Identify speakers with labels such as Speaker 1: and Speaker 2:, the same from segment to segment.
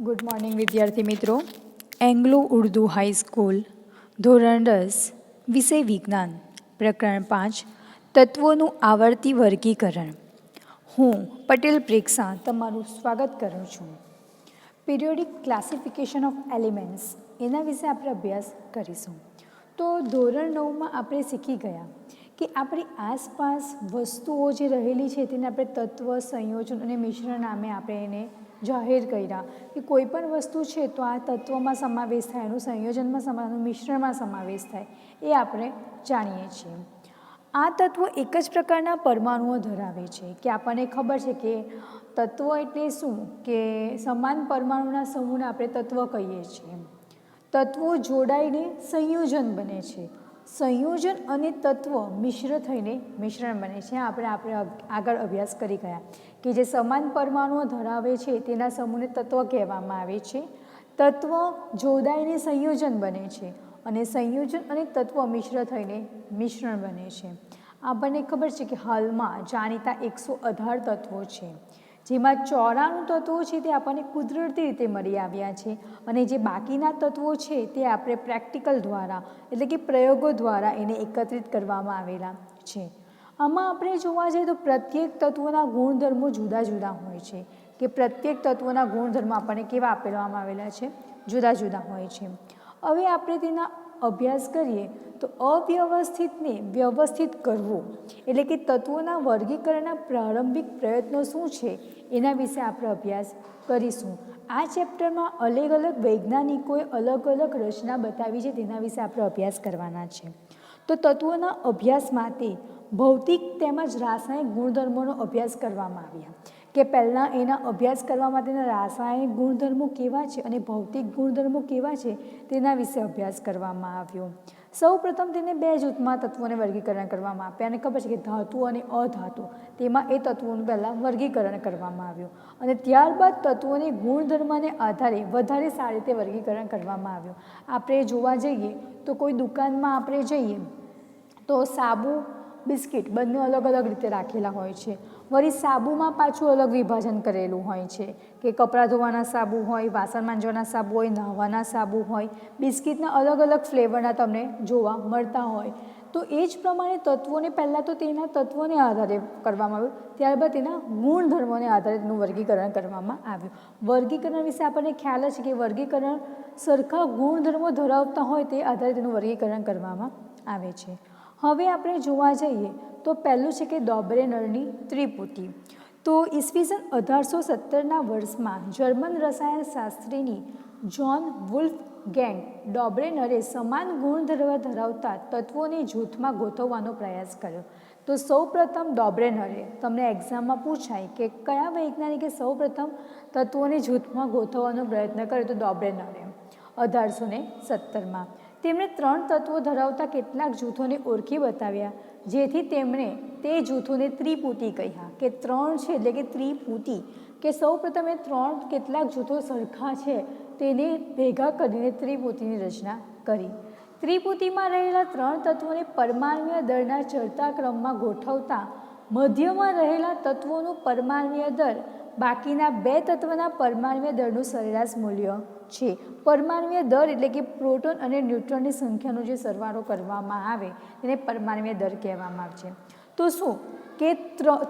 Speaker 1: Good morning વિદ્યાર્થી મિત્રો. Anglo Urdu high school ધોરણ દસ, વિષય વિજ્ઞાન, પ્રકરણ પાંચ, તત્વોનું આવર્તી વર્ગીકરણ. હું પટેલ પ્રેક્ષા તમારું સ્વાગત કરું છું. પિરિયોડિક ક્લાસિફિકેશન ઓફ એલિમેન્ટ્સ એના વિશે આપણે અભ્યાસ કરીશું. તો ધોરણ નવમાં આપણે શીખી ગયા કે આપણી આસપાસ વસ્તુઓ જે રહેલી છે, તેને આપણે તત્વ, સંયોજન અને મિશ્રણ નામે આપણે એને જાહેર કર્યા કે કોઈ પણ વસ્તુ છે તો આ તત્વમાં સમાવેશ થાય, એનું સંયોજનમાં સમાનું મિશ્રણમાં સમાવેશ થાય, એ આપણે જાણીએ છીએ. આ તત્વો એક જ પ્રકારના પરમાણુઓ ધરાવે છે કે આપણને ખબર છે કે તત્વો એટલે શું? કે સમાન પરમાણુના સમૂહને આપણે તત્વ કહીએ છીએ. તત્વો જોડાઈને સંયોજન બને છે. સંયોજન અને તત્વ મિશ્ર થઈને મિશ્રણ બને છે. આપણે આપણે આગળ અભ્યાસ કરી ગયા. કે જે સમાન પરમાણુઓ ધરાવે છે, તેના સમૂહને તત્વ કહેવામાં આવે છે. તત્વ જોડાઈને સંયોજન બને છે અને સંયોજન અને તત્વ મિશ્ર થઈને મિશ્રણ બને છે. આપણને ખબર છે કે હાલમાં જાણીતા એકસો અઢાર તત્વો છે, જેમાં ચોરાણું તત્વો છે તે આપણને કુદરતી રીતે મળી આવ્યા છે અને જે બાકીના તત્વો છે તે આપણે પ્રેક્ટિકલ દ્વારા, એટલે કે પ્રયોગો દ્વારા એને એકત્રિત કરવામાં આવેલા છે. આમાં આપણે જોવા જઈએ તો પ્રત્યેક તત્વોના ગુણધર્મો જુદા જુદા હોય છે કે પ્રત્યેક તત્વોના ગુણધર્મો આપણને કેવા આપેલવામાં આવેલા છે? જુદા જુદા હોય છે. હવે આપણે તેના અભ્યાસ કરીએ તો અવ્યવસ્થિતને વ્યવસ્થિત કરવું એટલે કે તત્વોના વર્ગીકરણના પ્રારંભિક પ્રયત્નો શું છે એના વિશે આપણે અભ્યાસ કરીશું. આ ચેપ્ટરમાં અલગ અલગ વૈજ્ઞાનિકોએ અલગ અલગ રચના બતાવી છે તેના વિશે આપણે અભ્યાસ કરવાના છે. તો તત્વોના અભ્યાસ માટે ભૌતિક તેમજ રાસાયણિક ગુણધર્મોનો અભ્યાસ કરવામાં આવ્યા. કે પહેલાં એના અભ્યાસ કરવા માટેના રાસાયણિક ગુણધર્મો કેવા છે અને ભૌતિક ગુણધર્મો કેવા છે તેના વિશે અભ્યાસ કરવામાં આવ્યો. સૌ પ્રથમ તેને બે જૂથમાં તત્વોને વર્ગીકરણ કરવામાં આપ્યા અને ખબર છે કે ધાતુ અને અધાતુ તેમાં એ તત્વોનું પહેલાં વર્ગીકરણ કરવામાં આવ્યું. અને ત્યારબાદ તત્વોની ગુણધર્મને આધારે વધારે સારી રીતે વર્ગીકરણ કરવામાં આવ્યું. આપણે જોવા જઈએ તો કોઈ દુકાનમાં આપણે જઈએ તો સાબુ, બિસ્કિટ બંને અલગ અલગ રીતે રાખેલા હોય છે. વળી સાબુમાં પાછું અલગ વિભાજન કરેલું હોય છે કે કપડાં ધોવાના સાબુ હોય, વાસણ માંજવાના સાબુ હોય, નહાવાના સાબુ હોય, બિસ્કિટના અલગ અલગ ફ્લેવરના તમને જોવા મળતા હોય. તો એ જ પ્રમાણે તત્વોને પહેલાં તો તેના તત્વોને આધારે કરવામાં આવ્યું, ત્યારબાદ તેના ગુણધર્મોને આધારે તેનું વર્ગીકરણ કરવામાં આવ્યું. વર્ગીકરણ વિશે આપણને ખ્યાલ છે કે વર્ગીકરણ સરખા ગુણધર્મો ધરાવતા હોય તે આધારે તેનું વર્ગીકરણ કરવામાં આવે છે. હવે આપણે જોવા જઈએ તો પહેલું છે કે ડોબરેનરની ત્રિપુટી. તો ઈસવીસન અઢારસો સત્તરના વર્ષમાં જર્મન રસાયણશાસ્ત્રીની જ્હોન વુલ્ફ ગેંગ ડોબરેનરે સમાન ગુણધર્વ ધરાવતા તત્વોને જૂથમાં ગોઠવવાનો પ્રયાસ કર્યો. તો સૌપ્રથમ ડોબરેનરે તમને એક્ઝામમાં પૂછાય કે કયા વૈજ્ઞાનિકે સૌપ્રથમ તત્વોને જૂથમાં ગોઠવવાનો પ્રયત્ન કર્યો તો ડોબરેનરે અઢારસો ને સત્તરમાં. તેમણે ત્રણ તત્વો ધરાવતા કેટલાક જૂથોને ઓળખી બતાવ્યા, જેથી તેમણે તે જૂથોને ત્રિપુટી કહ્યા કે ત્રણ છે એટલે કે ત્રિપુટી, કે સૌ એ ત્રણ કેટલાક જૂથો સરખા છે તેને ભેગા કરીને ત્રિપુટીની રચના કરી. ત્રિપુટીમાં રહેલા ત્રણ તત્વોને પરમાણ્વીય દળના ચડતા ક્રમમાં ગોઠવતા મધ્યમાં રહેલા તત્વોનું પરમાણ્વીય દળ બાકીના બે તત્વના પરમાણ્વીય દળનું સરેરાશ મૂલ્ય છે. પરમાણ્વીય દર એટલે કે પ્રોટોન અને ન્યુટ્રોનની સંખ્યાનો જે સરવાળો કરવામાં આવે તેને પરમાણ્વીય દર કહેવામાં આવે છે. તો શું? કે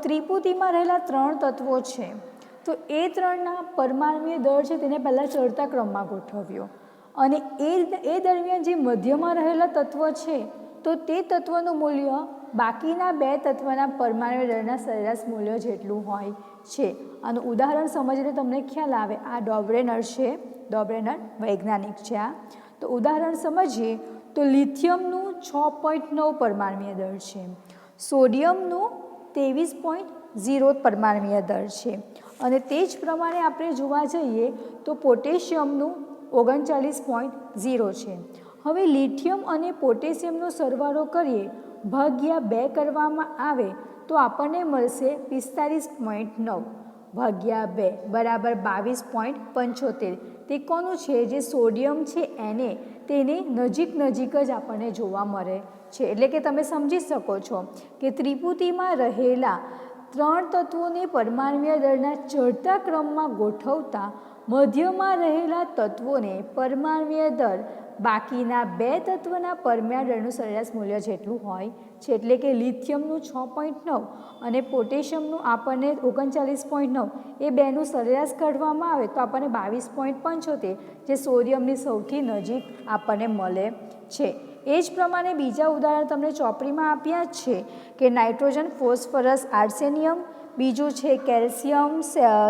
Speaker 1: ત્રિપુટીમાં રહેલા ત્રણ તત્વો છે. તો એ ત્રણના પરમાણ્વીય દર છે તેને પહેલાં ચડતા ક્રમમાં ગોઠવ્યો. અને એ એ દરમિયાન જે મધ્યમાં રહેલા તત્વ છે, તો તે તત્વનું મૂલ્ય બાકીના બે તત્વના પરમાણુ દળના સરેરાશ મૂલ્ય જેટલું હોય છે. આનું ઉદાહરણ સમજીને તમને ખ્યાલ આવે, આ ડોબરેનર છે. ડોબરેનર વૈજ્ઞાનિક છે આ. તો ઉદાહરણ સમજીએ તો લિથિયમનું છ પોઈન્ટ નવ પરમાણ્વીય દળ છે. સોડિયમનું ત્રેવીસ પોઈન્ટ ઝીરો પરમાણ્વીય દળ છે. અને તે જ પ્રમાણે આપણે જોવા જઈએ તો પોટેશિયમનું ઓગણચાલીસ પોઈન્ટ ઝીરો છે. હવે લિથિયમ અને પોટેશિયમનો સરવાળો કરીએ, ભાગ્યા બે કરવામાં આવે તો આપણને મળશે પિસ્તાલીસ પોઈન્ટ નવ, ભાગ્યા બે, બરાબર બાવીસ પોઈન્ટ પંચોતેર. તે કોનું છે જે સોડિયમ છે એને તેને નજીક નજીક જ આપણને જોવા મળે છે. એટલે કે તમે સમજી શકો છો કે ત્રિપુટીમાં રહેલા ત્રણ તત્વોને પરમાણ્વીય દળના ચડતા ક્રમમાં ગોઠવતા મધ્યમાં રહેલા તત્વોને પરમાણ્વીય દર બાકીના બે તત્વના પરમાણ્વીય સરેરાશ મૂલ્ય જેટલું હોય છે એટલે કે લિથિયમનું છ પોઈન્ટ નવ અને પોટેશિયમનું આપણને ઓગણચાલીસ પોઈન્ટ નવ, એ બેનું સરેરાશ કાઢવામાં આવે તો આપણને બાવીસ પોઈન્ટ પંચોતેર, જે સોડિયમની સૌથી નજીક આપણને મળે છે. એ જ પ્રમાણે બીજા ઉદાહરણ તમને ચોપડીમાં આપ્યા છે કે નાઇટ્રોજન, ફોસ્ફરસ, આર્સેનિયમ, બીજું છે કેલ્શિયમ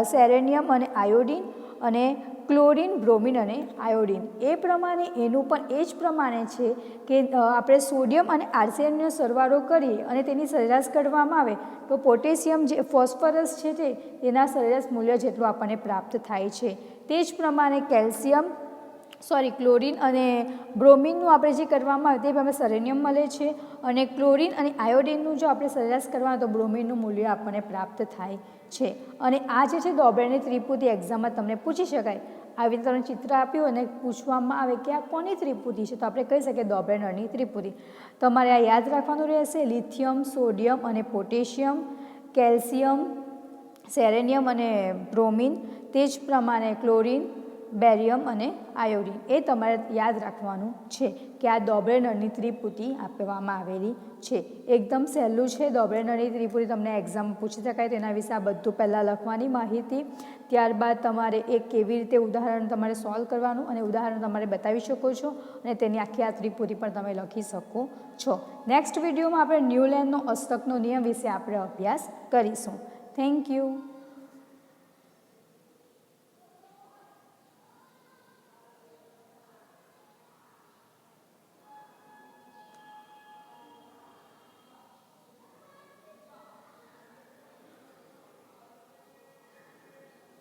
Speaker 1: સેરેનિયમ અને આયોડિન અને ક્લોરિન, બ્રોમિન અને આયોડિન. એ પ્રમાણે, એનું પણ એ જ પ્રમાણે છે કે આપણે સોડિયમ અને આર્સેનિયમનો સરવાળો કરીએ અને તેની સરેરાશ કાઢવામાં આવે, તો પોટેશિયમ જે, ફોસ્ફરસ છે તે, તેના સરેરાશ મૂલ્ય જેટલું આપણને પ્રાપ્ત થાય છે. તે જ પ્રમાણે કેલ્શિયમ, સોરી, ક્લોરિન અને બ્રોમિનનું આપણે જે કરવામાં આવે, તે પ્રમાણે સેરેનિયમ મળે છે. અને ક્લોરિન અને આયોડિનનું જો આપણે સરેરાશ કરવાનું, તો બ્રોમિનનું મૂલ્ય આપણને પ્રાપ્ત થાય છે. અને આ જે છે દોબળની ત્રિપુટી એક્ઝામમાં તમને પૂછી શકાય. આવી રીતે ચિત્ર આપ્યું અને પૂછવામાં આવે કે આ કોની ત્રિપુટી છે? તો આપણે કહી શકીએ દોબેનરની ત્રિપુટી તમારે આ યાદ રાખવાનું રહેશે, લિથિયમ, સોડિયમ અને પોટેશિયમ, કેલ્શિયમ, સેરેનિયમ અને બ્રોમિન, તે જ પ્રમાણે ક્લોરિન બેરિયમ અને આયોડિન એ તમારે યાદ રાખવાનું છે કે આ દોબરેનળની ત્રિપુટી આપવામાં આવેલી છે. એકદમ સહેલું છે દોબરેનળની ત્રિપુટી. તમને એક્ઝામ પૂછી શકાય તેના વિશે આ બધું પહેલાં લખવાની માહિતી. ત્યારબાદ તમારે એ કેવી રીતે ઉદાહરણ તમારે સોલ્વ કરવાનું અને ઉદાહરણ તમારે બતાવી શકો છો અને તેની આખી આ ત્રિપુટી પણ તમે લખી શકો છો. નેક્સ્ટ વિડીયોમાં આપણે ન્યૂલેન્ડનો અસ્તકનો નિયમ વિશે આપણે અભ્યાસ કરીશું. Thank you